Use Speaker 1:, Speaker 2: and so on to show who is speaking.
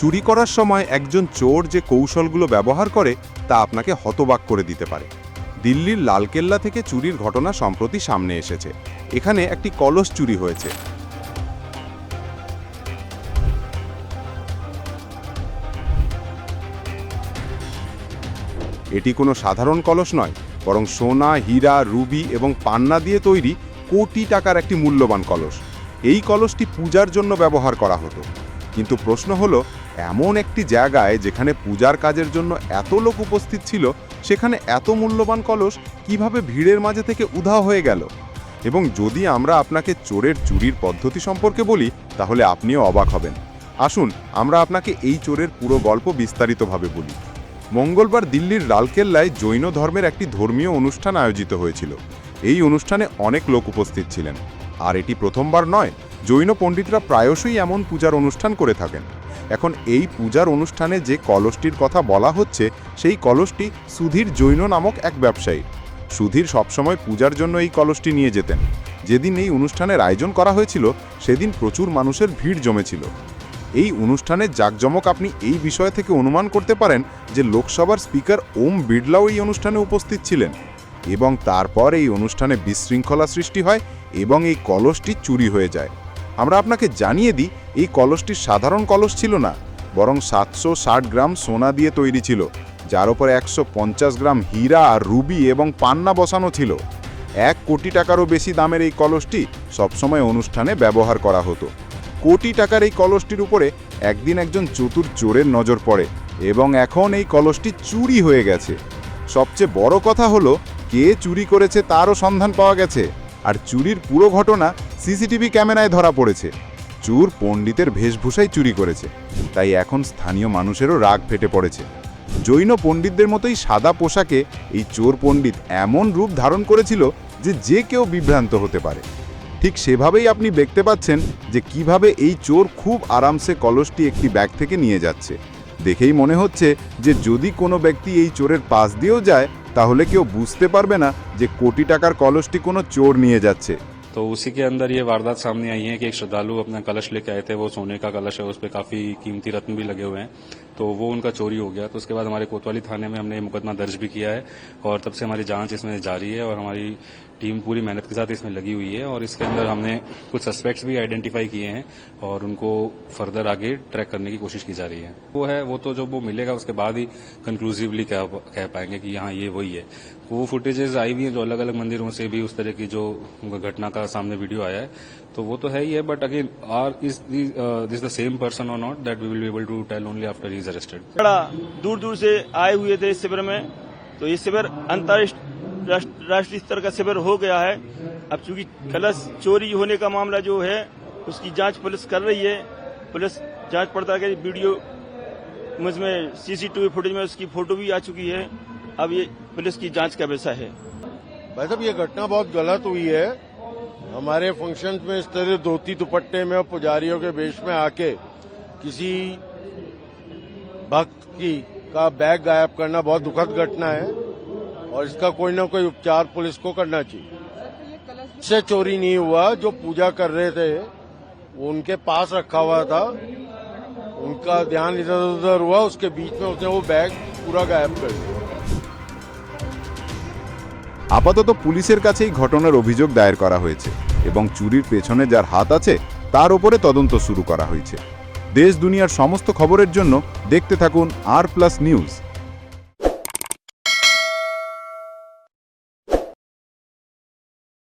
Speaker 1: চুরি করার সময় একজন চোর যে কৌশলগুলো ব্যবহার করে তা আপনাকে হতবাক করে দিতে পারে। দিল্লির লালকেল্লা থেকে চুরির ঘটনা সম্প্রতি সামনে এসেছে। এখানে একটি কলস চুরি হয়েছে। এটি কোনো সাধারণ কলস নয়, বরং সোনা, হীরা, রুবি এবং পান্না দিয়ে তৈরি কোটি টাকার একটি মূল্যবান কলস। এই কলসটি পূজার জন্য ব্যবহার করা হতো। কিন্তু প্রশ্ন হলো, এমন একটি জায়গায় যেখানে পূজার কাজের জন্য এত লোক উপস্থিত ছিল, সেখানে এত মূল্যবান কলস কীভাবে ভিড়ের মাঝে থেকে উধাও হয়ে গেল? এবং যদি আমরা আপনাকে চোরের চুরির পদ্ধতি সম্পর্কে বলি, তাহলে আপনিও অবাক হবেন। আসুন, আমরা আপনাকে এই চোরের পুরো গল্প বিস্তারিতভাবে বলি। মঙ্গলবার দিল্লির লালকেল্লায় জৈন ধর্মের একটি ধর্মীয় অনুষ্ঠান আয়োজিত হয়েছিল। এই অনুষ্ঠানে অনেক লোক উপস্থিত ছিলেন। আর এটি প্রথমবার নয়, জৈন পণ্ডিতরা প্রায়শই এমন পূজার অনুষ্ঠান করে থাকেন। এখন এই পূজার অনুষ্ঠানে যে কলসটির কথা বলা হচ্ছে, সেই কলসটি সুধীর জৈন নামক এক ব্যবসায়ী। সুধীর সবসময় পূজার জন্য এই কলসটি নিয়ে যেতেন। যেদিন এই অনুষ্ঠানের আয়োজন করা হয়েছিল, সেদিন প্রচুর মানুষের ভিড় জমেছিল। এই অনুষ্ঠানের জাঁকজমক আপনি এই বিষয় থেকে অনুমান করতে পারেন যে লোকসভার স্পিকার ওম বিড়লাও এই অনুষ্ঠানে উপস্থিত ছিলেন। এবং তারপর এই অনুষ্ঠানে বিশৃঙ্খলা সৃষ্টি হয় এবং এই কলসটি চুরি হয়ে যায়। আমরা আপনাকে জানিয়ে দিই, এই কলসটি সাধারণ কলস ছিল না, বরং সাতশো ষাট গ্রাম সোনা দিয়ে তৈরি ছিল, যার উপর একশো পঞ্চাশ গ্রাম হীরা, রুবি এবং পান্না বসানো ছিল। এক কোটি টাকারও বেশি দামের এই কলসটি সবসময় অনুষ্ঠানে ব্যবহার করা হতো। কোটি টাকার এই কলসটির উপরে একদিন একজন চতুর চোরের নজর পড়ে এবং এখন এই কলসটি চুরি হয়ে গেছে। সবচেয়ে বড় কথা হলো কে চুরি করেছে তারও সন্ধান পাওয়া গেছে। আর চুরির পুরো ঘটনা সিসিটিভি ক্যামেরায় ধরা পড়েছে। চোর পণ্ডিতের বেশভূষাই চুরি করেছে। তাই এখন স্থানীয় মানুষেরও রাগ ফেটে পড়েছে। জৈন পণ্ডিতদের মতোই সাদা পোশাকে এই চোর পণ্ডিত এমন রূপ ধারণ করেছিল যে যে কেউ বিভ্রান্ত হতে পারে। ঠিক সেভাবেই আপনি দেখতে পাচ্ছেন যে কীভাবে এই চোর খুব আরামসে কলসটি একটি ব্যাগ থেকে নিয়ে যাচ্ছে। দেখেই মনে হচ্ছে যে যদি কোনো ব্যক্তি এই চোরের পাশ দিয়েও যায় তাহলে কেউ বুঝতে পারবে না যে কোটি টাকার কলসটি কোনো চোর নিয়ে যাচ্ছে
Speaker 2: तो उसी के अंदर ये वारदात सामने आई है कि एक श्रद्धालु अपना कलश लेके आए थे वो सोने का कलश है उस पर काफी कीमती रत्न भी लगे हुए हैं तो वो उनका चोरी हो गया। तो उसके बाद हमारे कोतवाली थाने में हमने मुकदमा दर्ज भी किया है और तब से हमारी जाँच इसमें जारी है और हमारी टीम पूरी मेहनत के साथ इसमें लगी हुई है और इसके अंदर हमने कुछ सस्पेक्ट्स भी आइडेंटिफाई किए हैं और उनको फर्दर आगे ट्रैक करने की कोशिश की जा रही है। वो है, वो तो जब वो मिलेगा उसके बाद ही कंक्लूसिवली कह कह पाएँगे कि हाँ ये वही है। वो फुटेजेस आई हुई हैं जो अलग अलग मंदिरों से भी उस तरह की जो घटना का सामने वीडियो आया है। तो वो तो है ही है but again are is this the same person और not that we will be able to tell only after he is arrested
Speaker 3: बड़ा दूर दूर से आए हुए थे इस शिविर में। तो ये शिविर अंतर्राष्ट्रीय राष्ट्रीय स्तर का शिविर हो गया है। अब चूँकि कलश चोरी होने का मामला जो है उसकी जाँच पुलिस कर रही है। पुलिस जाँच पड़ताल के वीडियो मुझमें सीसीटीवी फुटेज में उसकी फ़ोटो भी आ चुकी है। अब ये पुलिस की जाँच का विषय है।
Speaker 4: भाई साहब ये घटना बहुत गलत हुई है। हमारे फ़ंक्शन में इस तरह धोती दुपट्टे में और पुजारियों के वेश में आके किसी भक्त की का बैग गायब करना बहुत दुखद घटना है और इसका कोई ना कोई उपचार पुलिस को करना चाहिए इससे चोरी नहीं हुआ जो पूजा कर रहे थे वो उनके पास रखा हुआ था उनका ध्यान इधर उधर हुआ उसके बीच में उसने वो बैग पूरा गायब कर दिया
Speaker 1: আপাতত পুলিশের কাছে এই ঘটনার অভিযোগ দায়ের করা হয়েছে এবং চুরির পেছনে যার হাত আছে তার ওপরে তদন্ত শুরু করা হয়েছে দেশ দুনিয়ার সমস্ত খবরের জন্য দেখতে থাকুন আর প্লাস নিউজ